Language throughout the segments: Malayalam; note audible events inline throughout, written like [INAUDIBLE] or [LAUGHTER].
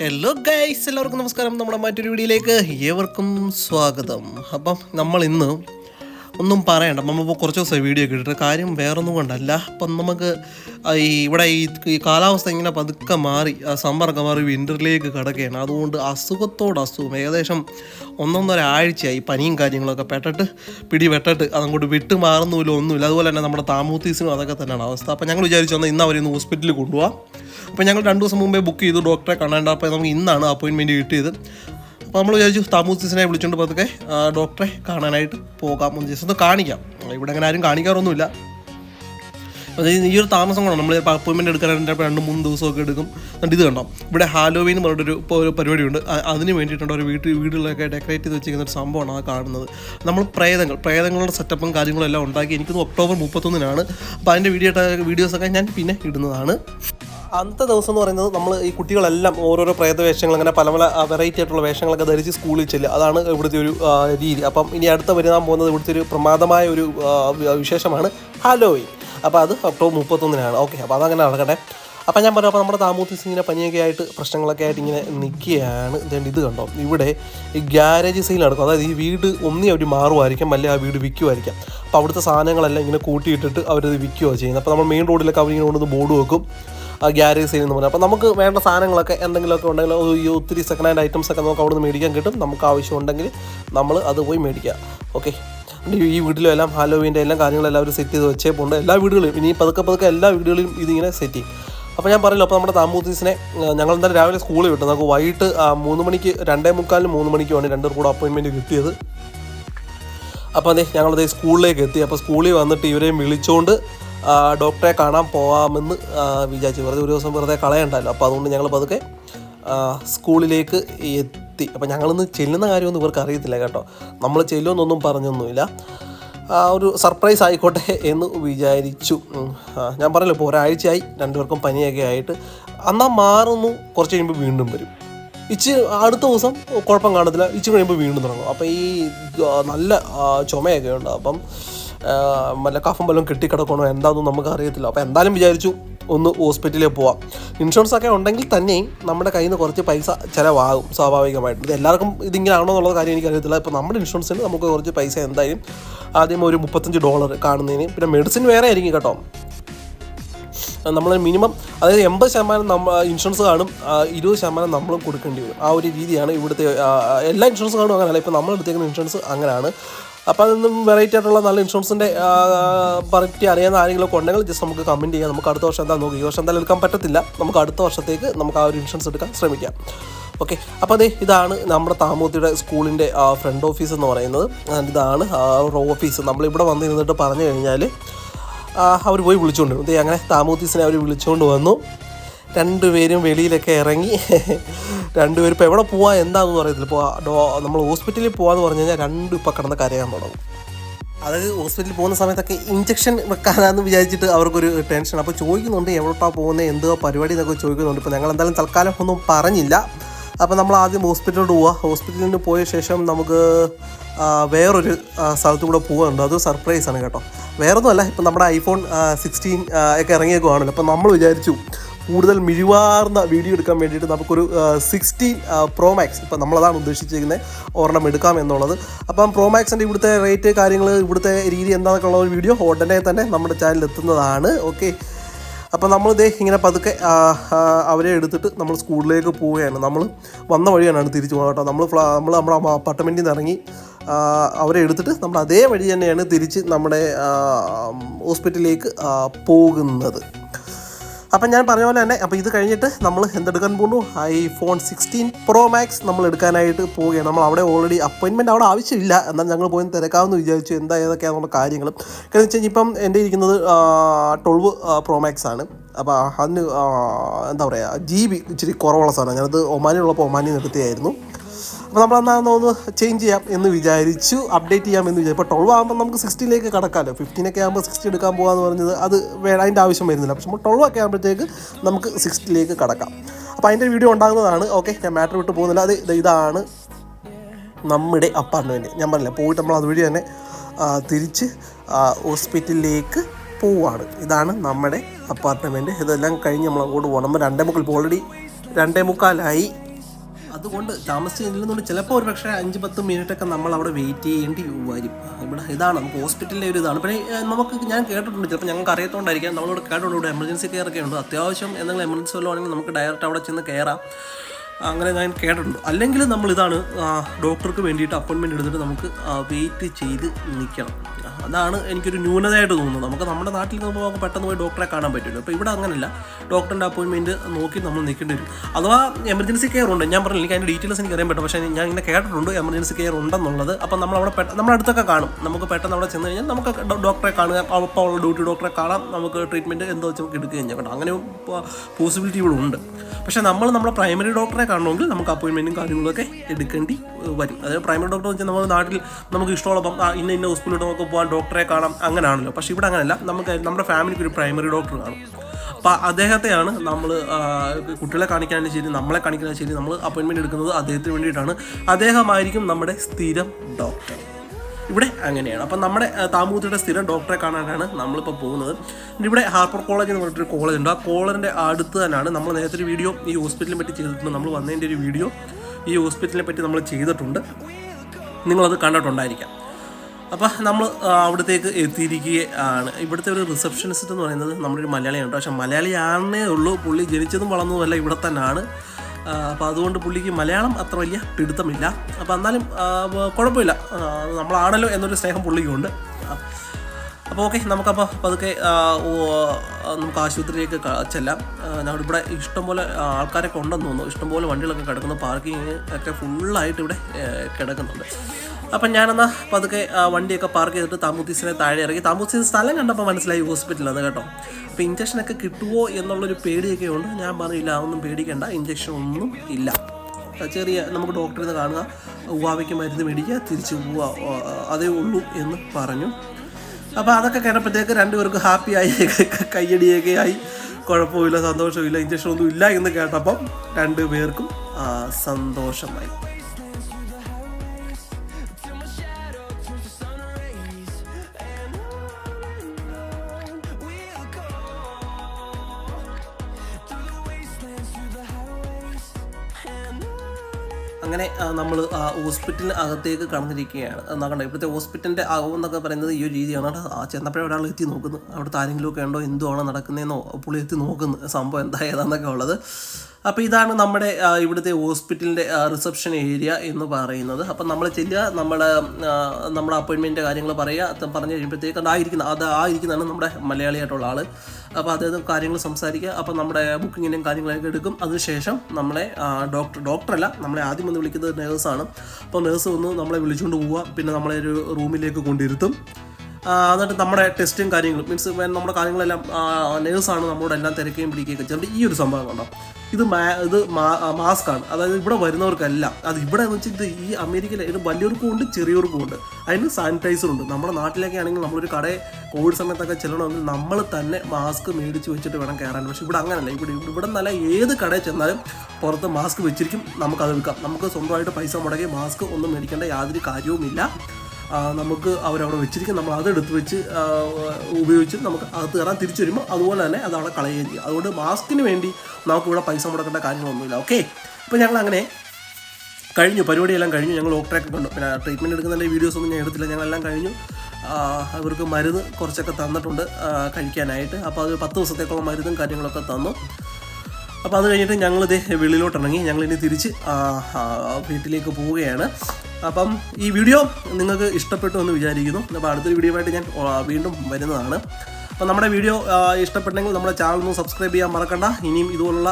ഹലോ ഗൈസ് എല്ലാവർക്കും നമസ്കാരം. നമ്മുടെ മറ്റൊരു വീഡിയോയിലേക്ക് ഏവർക്കും സ്വാഗതം. അപ്പം നമ്മൾ ഇന്ന് ഒന്നും പറയണ്ട. നമ്മളിപ്പോൾ കുറച്ച് ദിവസമായി വീഡിയോ ഒക്കെ ഇട്ടിട്ട് കാര്യം വേറൊന്നും കൊണ്ടല്ല. അപ്പം നമുക്ക് ഈ ഇവിടെ ഈ കാലാവസ്ഥ ഇങ്ങനെ പതുക്കെ മാറി സമ്മറൊക്കെ മാറി വിന്ററിലേക്ക് കിടക്കുകയാണ്. അതുകൊണ്ട് അസുഖത്തോട് അസുഖം. ഏകദേശം ഒന്നൊന്നര ആഴ്ചയായി പനിയും കാര്യങ്ങളൊക്കെ പെട്ടിട്ട് പിടി വെട്ടിട്ട് അതങ്ങോട്ട് വിട്ട് മാറുന്നില്ല ഒന്നുമില്ല. അതുപോലെ തന്നെ നമ്മുടെ താമൂത്തീസിനും അതൊക്കെ തന്നെയാണ് അവസ്ഥ. അപ്പം ഞങ്ങൾ വിചാരിച്ചു വന്നാൽ ഇന്ന് അവരിന്ന് ഹോസ്പിറ്റലിൽ കൊണ്ടുപോകാം അപ്പോൾ ഞങ്ങൾ രണ്ട് ദിവസം മുമ്പേ ബുക്ക് ചെയ്തു ഡോക്ടറെ കാണേണ്ട അപ്പോൾ നമുക്ക് ഇന്നാണ് അപ്പോയിൻമെന്റ് കിട്ടിയത്. അപ്പോൾ നമ്മൾ വിചാരിച്ചു താമൂസിനെ വിളിച്ചുകൊണ്ട് പതുക്കെ ഡോക്ടറെ കാണാനായിട്ട് പോകാം. ഒന്ന് ജസ്റ്റ് ഒന്ന് കാണിക്കാം. ഇവിടെ അങ്ങനെ ആരും കാണിക്കാറൊന്നുമില്ല. ഈ ഒരു താമസം കൊണ്ടാണ് നമ്മൾ അപ്പോയിൻമെന്റ് എടുക്കാനായിട്ട് രണ്ട് മൂന്ന് ദിവസമൊക്കെ എടുക്കും. എന്നിട്ട് ഇത് കണ്ടോ? ഇവിടെ ഹാലോവീൻ എന്ന് പറഞ്ഞിട്ടൊരു ഇപ്പോൾ ഒരു പരിപാടിയുണ്ട്. അതിന് വേണ്ടിയിട്ടുണ്ട് ഒരു വീട്ടിൽ വീടുകളിലൊക്കെ ഡെക്കറേറ്റ് ചെയ്ത് വെച്ചിരിക്കുന്ന ഒരു സംഭവമാണ് ആ കാണുന്നത്. നമ്മൾ പ്രേതങ്ങൾ പ്രേതങ്ങളുടെ സെറ്റപ്പും കാര്യങ്ങളും എല്ലാം ഉണ്ടാക്കി എനിക്കൊന്ന് ഒക്ടോബർ മുപ്പത്തൊന്നിനാണ്. അപ്പോൾ അതിന്റെ വീഡിയോ വീഡിയോസൊക്കെ ഞാൻ പിന്നെ ഇടുന്നതാണ്. അന്നത്തെ ദിവസം എന്ന് പറയുന്നത് നമ്മൾ ഈ കുട്ടികളെല്ലാം ഓരോരോ പ്രേത വേഷങ്ങൾ അങ്ങനെ പല പല വെറൈറ്റി ആയിട്ടുള്ള വേഷങ്ങളൊക്കെ ധരിച്ച് സ്കൂളിൽ ചെല്ലുക. അതാണ് ഇവിടുത്തെ ഒരു രീതി. അപ്പം ഇനി അടുത്ത വരുന്നാൻ പോകുന്നത് ഇവിടുത്തെ ഒരു പ്രമാദമായ ഒരു വിശേഷമാണ് ഹാലോയിൻ അപ്പോൾ അത് ഒക്ടോബർ മുപ്പത്തൊന്നിനാണ്. ഓക്കെ അപ്പോൾ അതങ്ങനെ നടക്കട്ടെ. അപ്പം ഞാൻ പറഞ്ഞു അപ്പോൾ നമ്മുടെ താമൂത്തി സിംഗിനെ പനിയൊക്കെ ആയിട്ട് പ്രശ്നങ്ങളൊക്കെ ആയിട്ട് ഇങ്ങനെ നിൽക്കുകയാണ്. ഇതേണ്ട ഇത് കണ്ടോ? ഇവിടെ ഈ ഗ്യാരേജ് സെയിൽ നടക്കും. അതായത് ഈ വീട് ഒന്നി അവർ മാറുമായിരിക്കും അല്ലെങ്കിൽ ആ വീട് വിൽക്കുമായിരിക്കും. അപ്പോൾ അവിടുത്തെ സാധനങ്ങളെല്ലാം ഇങ്ങനെ കൂട്ടിയിട്ടിട്ട് അവരത് വിൽക്കുകയോ ചെയ്യുന്നത്. അപ്പോൾ നമ്മൾ മെയിൻ റോഡിലൊക്കെ അവരിങ്ങനെ കൊണ്ടുവന്ന് ബോർഡ് വെക്കും. ഗ്യാരേജ് സെയിൽ എന്ന് പറഞ്ഞാൽ അപ്പോൾ നമുക്ക് വേണ്ട സാധനങ്ങളൊക്കെ എന്തെങ്കിലുമൊക്കെ ഉണ്ടെങ്കിൽ ഈ ഒത്തിരി സെക്കൻഡ് ഹാൻഡ് ഐറ്റംസ് ഒക്കെ നമുക്ക് അവിടുന്ന് മേടിക്കാൻ കിട്ടും. നമുക്ക് ആവശ്യമുണ്ടെങ്കിൽ നമ്മൾ അത് പോയി മേടിക്കുക. ഓക്കെ ഈ വീട്ടിലും എല്ലാം ഹാലോവിന്റെ എല്ലാം കാര്യങ്ങളെല്ലാം അവർ സെറ്റ് ചെയ്ത് വെച്ചേ പോകുന്നുണ്ട് എല്ലാ വീടുകളിലും ഇനി പതുക്കെ പതുക്കെ എല്ലാ വീടുകളിലും ഇതിങ്ങനെ സെറ്റ് ചെയ്യും. അപ്പോൾ ഞാൻ പറയല്ലോ അപ്പോൾ നമ്മുടെ താമൂത്തീസിനെ ഞങ്ങൾ എന്തായാലും രാവിലെ സ്കൂളിൽ വിട്ടു. നമുക്ക് വൈകിട്ട് മൂന്ന് മണിക്ക് രണ്ടേ മുക്കാലിന് മൂന്ന് മണിക്കുമാണ് രണ്ടു കൂടെ അപ്പോയിൻമെന്റ് കിട്ടിയത്. അപ്പോൾ അതെ ഞങ്ങളത് സ്കൂളിലേക്ക് എത്തി. അപ്പോൾ സ്കൂളിൽ വന്നിട്ട് ഇവരെയും വിളിച്ചുകൊണ്ട് ഡോക്ടറെ കാണാൻ പോകാമെന്ന് വിചാരിച്ചു. വെറുതെ ഒരു ദിവസം വെറുതെ കളയണ്ടല്ലോ. അപ്പോൾ അതുകൊണ്ട് ഞങ്ങൾ പതുക്കെ സ്കൂളിലേക്ക് എത്തി. അപ്പോൾ ഞങ്ങളിന്ന് ചെല്ലുന്ന കാര്യമൊന്നും ഇവർക്ക് അറിയത്തില്ല കേട്ടോ. നമ്മൾ ചെല്ലുമെന്നൊന്നും പറഞ്ഞൊന്നുമില്ല. ഒരു സർപ്രൈസ് ആയിക്കോട്ടെ എന്ന് വിചാരിച്ചു. ഞാൻ പറഞ്ഞല്ലോ ഇപ്പോൾ ഒരാഴ്ചയായി രണ്ടുപേർക്കും പനിയൊക്കെ ആയിട്ട്. അന്നാ മാറുന്നു കുറച്ച് കഴിയുമ്പോൾ വീണ്ടും വരും. ഇച്ചി അടുത്ത ദിവസം കുഴപ്പം കാണത്തില്ല ഇച്ചി കഴിയുമ്പോൾ വീണ്ടും തുടങ്ങും. അപ്പോൾ ഈ നല്ല ചുമയൊക്കെ ഉണ്ട്. അപ്പം വല്ല കഫം വല്ലതും കെട്ടിക്കിടക്കണോ എന്താണെന്നും നമുക്ക് അറിയത്തില്ല അപ്പോൾ എന്തായാലും വിചാരിച്ചു ഒന്ന് ഹോസ്പിറ്റലിൽ പോവാം. ഇൻഷുറൻസ് ഒക്കെ ഉണ്ടെങ്കിൽ തന്നെയും നമ്മുടെ കയ്യിൽ നിന്ന് കുറച്ച് പൈസ ചിലവാകും സ്വാഭാവികമായിട്ടും. ഇത് എല്ലാവർക്കും ഇതിങ്ങനെയാണോ എന്നുള്ള കാര്യം എനിക്ക് എനിക്കറിയത്തില്ല. ഇപ്പോൾ നമ്മുടെ ഇൻഷുറൻസിന് നമുക്ക് കുറച്ച് പൈസ എന്തായാലും ആദ്യം ഒരു മുപ്പത്തഞ്ച് ഡോളർ കാണുന്നതിന്. പിന്നെ മെഡിസിൻ വേറെ ആയിരിക്കും കേട്ടോ. നമ്മൾ മിനിമം അതായത് എൺപത് ശതമാനം നമ്മൾ ഇൻഷുറൻസ് കാണും ഇരുപത് ശതമാനം നമ്മളും കൊടുക്കേണ്ടി വരും. ആ ഒരു രീതിയാണ് ഇവിടുത്തെ എല്ലാ ഇൻഷുറൻസ് കാണും അങ്ങനെയല്ല. ഇപ്പോൾ നമ്മൾ എടുത്തേക്കുന്ന ഇൻഷുറൻസ് അങ്ങനെയാണ് അപ്പോൾ അതൊന്നും വെറൈറ്റി ആയിട്ടുള്ള നല്ല ഇൻഷുറൻസിന്റെ പറ്റി അറിയാവുന്ന ആരെങ്കിലും ഉണ്ടെങ്കിൽ ജസ്റ്റ് നമുക്ക് കമന്റ് ചെയ്യാം. നമുക്ക് അടുത്ത വർഷം എന്താ നോക്കി. ഈ വർഷം എന്തായാലും എടുക്കാൻ പറ്റത്തില്ല. നമുക്ക് അടുത്ത വർഷത്തേക്ക് നമുക്ക് ആ ഒരു ഇൻഷുറൻസ് എടുക്കാൻ ശ്രമിക്കാം. ഓക്കെ അപ്പോൾ അതെ ഇതാണ് നമ്മുടെ താമൂത്തിയുടെ സ്കൂളിന്റെ ഫ്രണ്ട് ഓഫീസ് എന്ന് പറയുന്നത്. ഇതാണ് റോ ഓഫീസ് നമ്മളിവിടെ വന്ന് ഇരുന്നിട്ട് പറഞ്ഞു കഴിഞ്ഞാൽ അവർ പോയി വിളിച്ചുകൊണ്ട് ദേ അങ്ങനെ താമൂത്തീസിനെ അവർ വിളിച്ചുകൊണ്ട് വന്നു. രണ്ടുപേരും വെളിയിലൊക്കെ ഇറങ്ങി [LAUGHS] രണ്ടുപേരും ഇപ്പോൾ എവിടെ പോവാ എന്താണെന്ന് അറിയത്തില്ല ഇപ്പോൾ നമ്മൾ ഹോസ്പിറ്റലിൽ പോകാമെന്ന് പറഞ്ഞു കഴിഞ്ഞാൽ രണ്ടും ഇപ്പോൾ കിടന്ന് കരയാൻ തുടങ്ങും. അതായത് ഹോസ്പിറ്റലിൽ പോകുന്ന സമയത്തൊക്കെ ഇഞ്ചക്ഷൻ വെക്കാനാന്ന് വിചാരിച്ചിട്ട് അവർക്കൊരു ടെൻഷൻ അപ്പോൾ ചോദിക്കുന്നുണ്ട് എവിടെട്ടാ പോകുന്നത് എന്തോ പരിപാടി എന്നൊക്കെ ചോദിക്കുന്നുണ്ട്. ഇപ്പോൾ ഞങ്ങൾ എന്തായാലും തൽക്കാലം ഒന്നും പറഞ്ഞില്ല. അപ്പോൾ നമ്മൾ ആദ്യം ഹോസ്പിറ്റലിലോട്ട് പോവുക ഹോസ്പിറ്റലിൽ നിന്ന് പോയ ശേഷം നമുക്ക് വേറൊരു സ്ഥലത്തും കൂടെ പോകാനുണ്ട് അത് സർപ്രൈസാണ് കേട്ടോ. വേറൊന്നുമല്ല ഇപ്പം നമ്മുടെ ഐഫോൺ സിക്സ്റ്റീൻ ഒക്കെ ഇറങ്ങിയേക്കുവാണല്ലോ. അപ്പോൾ നമ്മൾ വിചാരിച്ചു കൂടുതൽ മിഴിവാർന്ന വീഡിയോ എടുക്കാൻ വേണ്ടിയിട്ട് നമുക്കൊരു സിക്സ്റ്റീൻ പ്രോ മാക്സ് ഇപ്പം നമ്മളതാണ് ഉദ്ദേശിച്ചിരിക്കുന്നത് ഒരെണ്ണം എടുക്കാം എന്നുള്ളത്. അപ്പം പ്രോ മാക്സിന്റെ ഇവിടുത്തെ റേറ്റ് കാര്യങ്ങൾ ഇവിടുത്തെ രീതി എന്താണെന്നൊക്കെ ഒരു വീഡിയോ ഉടനെ തന്നെ നമ്മുടെ ചാനലിൽ എത്തുന്നതാണ്. ഓക്കെ അപ്പോൾ നമ്മൾ ഇതേ ഇങ്ങനെ പതുക്കെ അവരെ എടുത്തിട്ട് നമ്മൾ സ്കൂളിലേക്ക് പോവുകയാണ്. നമ്മൾ വന്ന വഴിയാണ് തിരിച്ചു പോകുന്നത് കേട്ടോ. നമ്മൾ നമ്മൾ നമ്മുടെ അപ്പാർട്ട്മെന്റിൽ നിന്ന് ഇറങ്ങി അവരെ എടുത്തിട്ട് നമ്മൾ അതേ വഴി തന്നെയാണ് തിരിച്ച് നമ്മുടെ ഹോസ്പിറ്റലിലേക്ക് പോകുന്നത്. അപ്പം ഞാൻ പറഞ്ഞ പോലെ തന്നെ അപ്പോൾ ഇത് കഴിഞ്ഞിട്ട് നമ്മൾ എന്തെടുക്കാൻ പോകുന്നു? ഐഫോൺ സിക്സ്റ്റീൻ പ്രോ മാക്സ് നമ്മൾ എടുക്കാനായിട്ട് പോവുകയാണ്. നമ്മൾ അവിടെ ഓൾറെഡി അപ്പോയിൻമെന്റ് അവിടെ ആവശ്യമില്ല. എന്നാൽ ഞങ്ങൾ പോയി തിരക്കാമെന്ന് വിചാരിച്ചു എന്താ ഏതൊക്കെയാണെന്നുള്ള കാര്യങ്ങൾ. കാരണം വെച്ച് കഴിഞ്ഞാൽ ഇപ്പം എന്റെ ഇരിക്കുന്നത് ട്വൽവ് പ്രോ മാക്സ് ആണ്. അപ്പോൾ അതിന് എന്താ പറയുക ജി ബി ഇച്ചിരി കുറവുള്ള സാധനം. ഞാനത് ഒമാനിലുള്ളപ്പോൾ ഒമാനിൽ നിർത്തിയായിരുന്നു അപ്പോൾ നമ്മൾ എന്നാൽ ഒന്ന് ചേഞ്ച് ചെയ്യാം എന്ന് വിചാരിച്ചു അപ്ഡേറ്റ് ചെയ്യാം എന്ന് വിചാരിച്ചു. ഇപ്പോൾ ട്വൽവ് ആകുമ്പോൾ നമുക്ക് സിക്സ്റ്റീനിലേക്ക് കടക്കാമല്ലോ ഫിഫ്റ്റീനൊക്കെ ആകുമ്പോൾ സിക്സ്റ്റി എടുക്കാൻ പോകാമെന്ന് പറഞ്ഞത് അത് വേണം അതിന്റെ ആവശ്യം വരുന്നില്ല. പക്ഷെ നമ്മൾ ട്വൽവ് ഒക്കെ ആകുമ്പോഴത്തേക്ക് നമുക്ക് സിക്സ്റ്റിയിലേക്ക് കടക്കാം. അപ്പോൾ അതിന്റെ വീഡിയോ ഉണ്ടാകുന്നതാണ്. ഓക്കെ ഞാൻ മാറ്റർ വിട്ട് പോകുന്നില്ല. അത് ഇത് ഇതാണ് നമ്മുടെ അപ്പാർട്ട്മെന്റ് ഞാൻ പറഞ്ഞില്ല പോയിട്ട് നമ്മൾ അതുവഴി തന്നെ തിരിച്ച് ഹോസ്പിറ്റലിലേക്ക് പോവാണ്. ഇതാണ് നമ്മുടെ അപ്പാർട്ട്മെന്റ് ഇതെല്ലാം കഴിഞ്ഞ് നമ്മൾ അങ്ങോട്ട് പോകണം രണ്ടേ മുക്കാൽ ഓൾറെഡി രണ്ടേ മുക്കാലായി. അതുകൊണ്ട് താമസിച്ച് ചെല്ലുന്നുണ്ട് ചിലപ്പോൾ ഒരു പക്ഷേ അഞ്ച് പത്ത് മിനിറ്റൊക്കെ നമ്മൾ അവിടെ വെയിറ്റ് ചെയ്യേണ്ടി വരും. ഇവിടെ ഇതാണ് നമുക്ക് ഹോസ്പിറ്റലിലെ ഒരു ഇതാണ്. പിന്നെ നമുക്ക് ഞാൻ കേട്ടിട്ടുണ്ട് ചിലപ്പോൾ ഞങ്ങൾക്ക് അറിയത്തോണ്ടായിരിക്കാം. നമ്മളോട് കേട്ടിട്ടുണ്ട് ഇവിടെ എമർജൻസി കെയർ ഒക്കെ ഉണ്ട്. അത്യാവശ്യം എന്തെങ്കിലും എമർജൻസി വല്ലതും ആണെങ്കിൽ നമുക്ക് ഡയറക്റ്റ് അവിടെ ചെന്ന് കയറാം അങ്ങനെ ഞാൻ കേട്ടിട്ടുണ്ട്. അല്ലെങ്കിൽ നമ്മൾ ഇതാണ് ഡോക്ടർക്ക് വേണ്ടിയിട്ട് അപ്പോയിൻമെന്റ് എടുത്തിട്ട് നമുക്ക് വെയിറ്റ് ചെയ്ത് നിൽക്കണം. അതാണ് എനിക്കൊരു ന്യൂനതയായിട്ട് തോന്നുന്നത്. നമുക്ക് നമ്മുടെ നാട്ടിൽ നിന്ന് നമുക്ക് പെട്ടെന്ന് പോയി ഡോക്ടറെ കാണാൻ പറ്റില്ല അപ്പോൾ ഇവിടെ അങ്ങനെയല്ല ഡോക്ടറിന്റെ അപ്പോയിൻമെന്റ് നോക്കി നമ്മൾ നിൽക്കേണ്ടി വരും. അഥവാ എമർജൻസി കെയർ ഉണ്ട്. ഞാൻ പറഞ്ഞില്ല എനിക്ക് അതിന്റെ ഡീറ്റെയിൽസ് എനിക്ക് അറിയാൻ പറ്റും. പക്ഷേ ഞാൻ ഇങ്ങനെ കേട്ടിട്ടുണ്ട് എമർജൻസി കെയർ ഉണ്ടെന്നുള്ളത്. അപ്പോൾ നമ്മൾ അവിടെ പെട്ടെന്ന് നമ്മുടെ അടുത്തൊക്കെ കാണും. നമുക്ക് പെട്ടെന്ന് അവിടെ ചെന്ന് കഴിഞ്ഞാൽ നമുക്ക് ഡോക്ടറെ കാണുക. അപ്പോൾ ഉള്ള ഡ്യൂട്ടി ഡോക്ടറെ കാണാം. നമുക്ക് ട്രീറ്റ്മെന്റ് എന്തോ വെച്ച് നമുക്ക് എടുക്കുകയും ചെയ്യാം കേട്ടോ. അങ്ങനെ പോസിബിലിറ്റി ഇവിടെ ഉണ്ട്. പക്ഷേ നമ്മൾ നമ്മുടെ പ്രൈമറി ഡോക്ടറെ കാണണമെങ്കിൽ നമുക്ക് അപ്പോയിൻമെന്റും കാര്യങ്ങളൊക്കെ എടുക്കേണ്ടി വരും. അതായത് പ്രൈമറി ഡോക്ടർ എന്ന് വെച്ചാൽ നമ്മുടെ നാട്ടിൽ നമുക്ക് ഇഷ്ടമുള്ളപ്പം ഇന്ന ഇന്ന ഹോസ്പിറ്റലിൽ നമുക്ക് പോകാൻ ഡോക്ടറെ കാണാം അങ്ങനെയാണല്ലോ പക്ഷേ ഇവിടെ അങ്ങനെയല്ല നമുക്ക് നമ്മുടെ ഫാമിലിക്ക് ഒരു പ്രൈമറി ഡോക്ടർ കാണും. അപ്പോൾ അദ്ദേഹത്തെയാണ് നമ്മൾ കുട്ടികളെ കാണിക്കാനും ശരി നമ്മളെ കാണിക്കാനും ശരി നമ്മൾ അപ്പോയിൻമെന്റ് എടുക്കുന്നത് അദ്ദേഹത്തിന് വേണ്ടിയിട്ടാണ്. അദ്ദേഹമായിരിക്കും നമ്മുടെ സ്ഥിരം ഡോക്ടർ. ഇവിടെ അങ്ങനെയാണ്. അപ്പം നമ്മുടെ താമൂത്തിയുടെ സ്ഥിരം ഡോക്ടറെ കാണാനാണ് നമ്മളിപ്പോൾ പോകുന്നത്. ഇവിടെ ഹാർപ്പർ കോളേജ് എന്ന് പറഞ്ഞിട്ടൊരു കോളേജ് ഉണ്ട് ആ കോളേജിന്റെ അടുത്ത് തന്നെയാണ് നമ്മൾ നേരത്തെ ഒരു വീഡിയോ ഈ ഹോസ്പിറ്റലിനെ പറ്റി ചെയ്തിട്ടുണ്ട്. നമ്മൾ വന്നതിന്റെ ഒരു വീഡിയോ ഈ ഹോസ്പിറ്റലിനെ പറ്റി നമ്മൾ ചെയ്തിട്ടുണ്ട്. നിങ്ങളത് കണ്ടിട്ടുണ്ടായിരിക്കാം. അപ്പോൾ നമ്മൾ അവിടത്തേക്ക് എത്തിയിരിക്കുകയാണ്. ഇവിടുത്തെ ഒരു റിസപ്ഷനിസ്റ്റ് എന്ന് പറയുന്നത് നമ്മുടെ ഒരു മലയാളിയാണ്. പക്ഷേ മലയാളിയാണേ ഉള്ളൂ. പുള്ളി ജനിച്ചതും വളർന്നതുമല്ല ഇവിടെ തന്നെയാണ് അപ്പോൾ അതുകൊണ്ട് പുള്ളിക്ക് മലയാളം അത്ര വലിയ പിടുത്തമില്ല. അപ്പോൾ എന്നാലും കുഴപ്പമില്ല. നമ്മളാണല്ലോ എന്നൊരു സ്നേഹം പുള്ളിക്കുണ്ട്. അപ്പോൾ ഓക്കെ നമുക്കപ്പോൾ പതുക്കെ നമുക്ക് ആശുപത്രിയിലേക്ക് ചെല്ലാം. ആ, ഞങ്ങളുടെ ഇവിടെ ഇഷ്ടംപോലെ ആൾക്കാരൊക്കെ ഉണ്ടെന്ന് തോന്നുന്നു. ഇഷ്ടംപോലെ വണ്ടികളൊക്കെ കിടക്കുന്നു. പാർക്കിംഗ് ഒക്കെ ഫുള്ളായിട്ട് ഇവിടെ കിടക്കുന്നുണ്ട്. അപ്പം ഞാനെന്നാ പതുക്കെ വണ്ടിയൊക്കെ പാർക്ക് ചെയ്തിട്ട് താമൂത്തീസിനെ താഴെ ഇറങ്ങി. താമൂത്തീസ് സ്ഥലം കണ്ടപ്പോൾ മനസ്സിലായി ഹോസ്പിറ്റലാണ് കേട്ടോ. അപ്പോൾ ഇഞ്ചക്ഷനൊക്കെ കിട്ടുമോ എന്നുള്ളൊരു പേടിയൊക്കെ ഉണ്ട്. ഞാൻ പറഞ്ഞില്ല ഒന്നും പേടിക്കേണ്ട. ഇഞ്ചക്ഷൻ ഒന്നും ഇല്ല. ചെറിയ നമുക്ക് ഡോക്ടറിൽ നിന്ന് കാണുക. ഉവാവയ്ക്ക് മരുന്ന് മേടിക്കുക. തിരിച്ച് പോവുക അതേ ഉള്ളൂ എന്ന് പറഞ്ഞു. അപ്പോൾ അതൊക്കെ കേട്ടപ്പോഴത്തേക്ക് രണ്ടുപേർക്ക് ഹാപ്പിയായി [LAUGHS] കയ്യടിയൊക്കെ ആയി. കുഴപ്പമില്ല സന്തോഷമില്ല ഇഞ്ചക്ഷൻ ഒന്നും ഇല്ല എന്ന് കേട്ടപ്പം രണ്ടുപേർക്കും സന്തോഷമായി. അങ്ങനെ നമ്മൾ ഹോസ്പിറ്റലിന് അകത്തേക്ക് കടന്നിരിക്കുകയാണ്. കണ്ടോ ഇപ്പോഴത്തെ ഹോസ്പിറ്റലിന്റെ അകം എന്നൊക്കെ പറയുന്നത് ഈ ഒരു രീതിയാണ്. ആ ചെന്നപ്പോഴേ ഒരാൾ എത്തി നോക്കുന്നു. അവിടുത്തെ ആരെങ്കിലുമൊക്കെ ഉണ്ടോ? എന്തുവാണോ നടക്കുന്നതെന്നോ? പുള്ളി എത്തി നോക്കുന്നു. സംഭവം എന്താ ഏതാണെന്നൊക്കെ ഉള്ളത്. അപ്പോൾ ഇതാണ് നമ്മുടെ ഇവിടുത്തെ ഹോസ്പിറ്റലിന്റെ റിസപ്ഷൻ ഏരിയ എന്ന് പറയുന്നത്. അപ്പം നമ്മൾ ചെല്ലുക നമ്മൾ നമ്മുടെ അപ്പോയിൻമെന്റ് കാര്യങ്ങൾ പറയുക പറഞ്ഞു കഴിയുമ്പോഴത്തേക്ക് അതായിരിക്കുന്ന അത് ആയിരിക്കുന്നതാണ് നമ്മുടെ മലയാളിയായിട്ടുള്ള ആൾ അപ്പോൾ അദ്ദേഹം കാര്യങ്ങൾ സംസാരിക്കുക അപ്പോൾ നമ്മുടെ ബുക്കിങ്ങിന്റെയും കാര്യങ്ങളൊക്കെ എടുക്കും. അതിനുശേഷം നമ്മളെ ഡോക്ടർ ഡോക്ടറല്ല നമ്മളെ ആദ്യം വന്ന് വിളിക്കുന്നത് നേഴ്സാണ്. അപ്പോൾ നേഴ്സ് വന്ന് നമ്മളെ വിളിച്ചുകൊണ്ട് പോവുക പിന്നെ നമ്മളെ ഒരു റൂമിലേക്ക് കൊണ്ടിരുത്തും എന്നിട്ട് നമ്മുടെ ടെസ്റ്റും കാര്യങ്ങളും മീൻസ് നമ്മുടെ കാര്യങ്ങളെല്ലാം നേഴ്സാണ് നമ്മളോട് എല്ലാം തിരക്കുകയും പിടിക്കുകയൊക്കെ ചെയ്യുന്നത് ഈ ഒരു സംഭവം കണ്ടോ? ഇത് മാ ഇത് മാസ്ക് ആണ് അതായത് ഇവിടെ വരുന്നവർക്കല്ല. അത് ഇവിടെ എന്ന് വെച്ചാൽ ഇത് ഈ അമേരിക്കയിലെ ഇത് വലിയവർക്കും ഉണ്ട് ചെറിയവർക്കും ഉണ്ട് അതിന് സാനിറ്റൈസർ ഉണ്ട്. നമ്മുടെ നാട്ടിലൊക്കെ ആണെങ്കിൽ നമ്മളൊരു കടയിൽ കോവിഡ് സമയത്തൊക്കെ ചെല്ലണമെങ്കിൽ നമ്മൾ തന്നെ മാസ്ക് മേടിച്ച് വെച്ചിട്ട് വേണം കയറാൻ. പക്ഷേ ഇവിടെ അങ്ങനല്ല. ഇവിടെ ഇവിടെ നല്ല ഏത് കടയിൽ ചെന്നാലും പുറത്ത് മാസ്ക് വെച്ചിരിക്കും. നമുക്കത് എടുക്കാം നമുക്ക് സ്വന്തമായിട്ട് പൈസ മുടക്കി മാസ്ക് ഒന്നും മേടിക്കേണ്ട യാതൊരു കാര്യവുമില്ല. നമുക്ക് അവരവിടെ വെച്ചിരിക്കും. നമ്മൾ അത് എടുത്ത് വെച്ച് ഉപയോഗിച്ച് നമുക്ക് അകത്ത് കയറാൻ തിരിച്ചു വരുമ്പോൾ അതുപോലെ തന്നെ അത് കളയുകയും ചെയ്യും. അതുകൊണ്ട് മാസ്കിന് വേണ്ടി നമുക്ക് ഇവിടെ പൈസ മുടക്കേണ്ട കാര്യങ്ങളൊന്നുമില്ല. ഓക്കെ? അപ്പോൾ ഞങ്ങൾ അങ്ങനെ കഴിഞ്ഞു. പരിപാടിയെല്ലാം കഴിഞ്ഞു. ഞങ്ങൾ ഡോക്ടറെയൊക്കെ കണ്ടു. പിന്നെ ട്രീറ്റ്മെന്റ് എടുക്കുന്നതിന്റെ വീഡിയോസൊന്നും ഞാൻ എടുത്തില്ല. ഞങ്ങളെല്ലാം കഴിഞ്ഞു. അവർക്ക് മരുന്ന് കുറച്ചൊക്കെ തന്നിട്ടുണ്ട്. കഴിക്കാനായിട്ട്. അപ്പോൾ അത് പത്ത് ദിവസത്തേക്കുള്ള മരുന്നും കാര്യങ്ങളൊക്കെ തന്നു. അപ്പോൾ അത് കഴിഞ്ഞിട്ട് ഞങ്ങളിത് വെളിയിലോട്ട് ഇറങ്ങി ഞങ്ങളിനി തിരിച്ച് വീട്ടിലേക്ക് പോവുകയാണ്. അപ്പം ഈ വീഡിയോ നിങ്ങൾക്ക് ഇഷ്ടപ്പെട്ടു എന്ന് വിചാരിക്കുന്നു. അപ്പോൾ അടുത്തൊരു വീഡിയോ ആയിട്ട് ഞാൻ വീണ്ടും വരുന്നതാണ്. അപ്പോൾ നമ്മുടെ വീഡിയോ ഇഷ്ടപ്പെട്ടെങ്കിൽ നമ്മുടെ ചാനൽ ഒന്ന് സബ്സ്ക്രൈബ് ചെയ്യാൻ മറക്കണ്ട. ഇനിയും ഇതുപോലുള്ള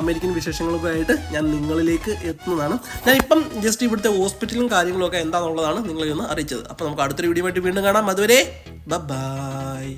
അമേരിക്കൻ വിശേഷങ്ങളൊക്കെ ആയിട്ട് ഞാൻ നിങ്ങളിലേക്ക് എത്തുന്നതാണ്. ഞാൻ ഇപ്പം ജസ്റ്റ് ഇവിടുത്തെ ഹോസ്പിറ്റലും കാര്യങ്ങളൊക്കെ എന്താണെന്നുള്ളതാണ് നിങ്ങളെ ഒന്ന് അറിയിച്ചത്. അപ്പോൾ നമുക്ക് അടുത്തൊരു വീഡിയോ ആയിട്ട് വീണ്ടും കാണാം. അതുവരെ ബൈ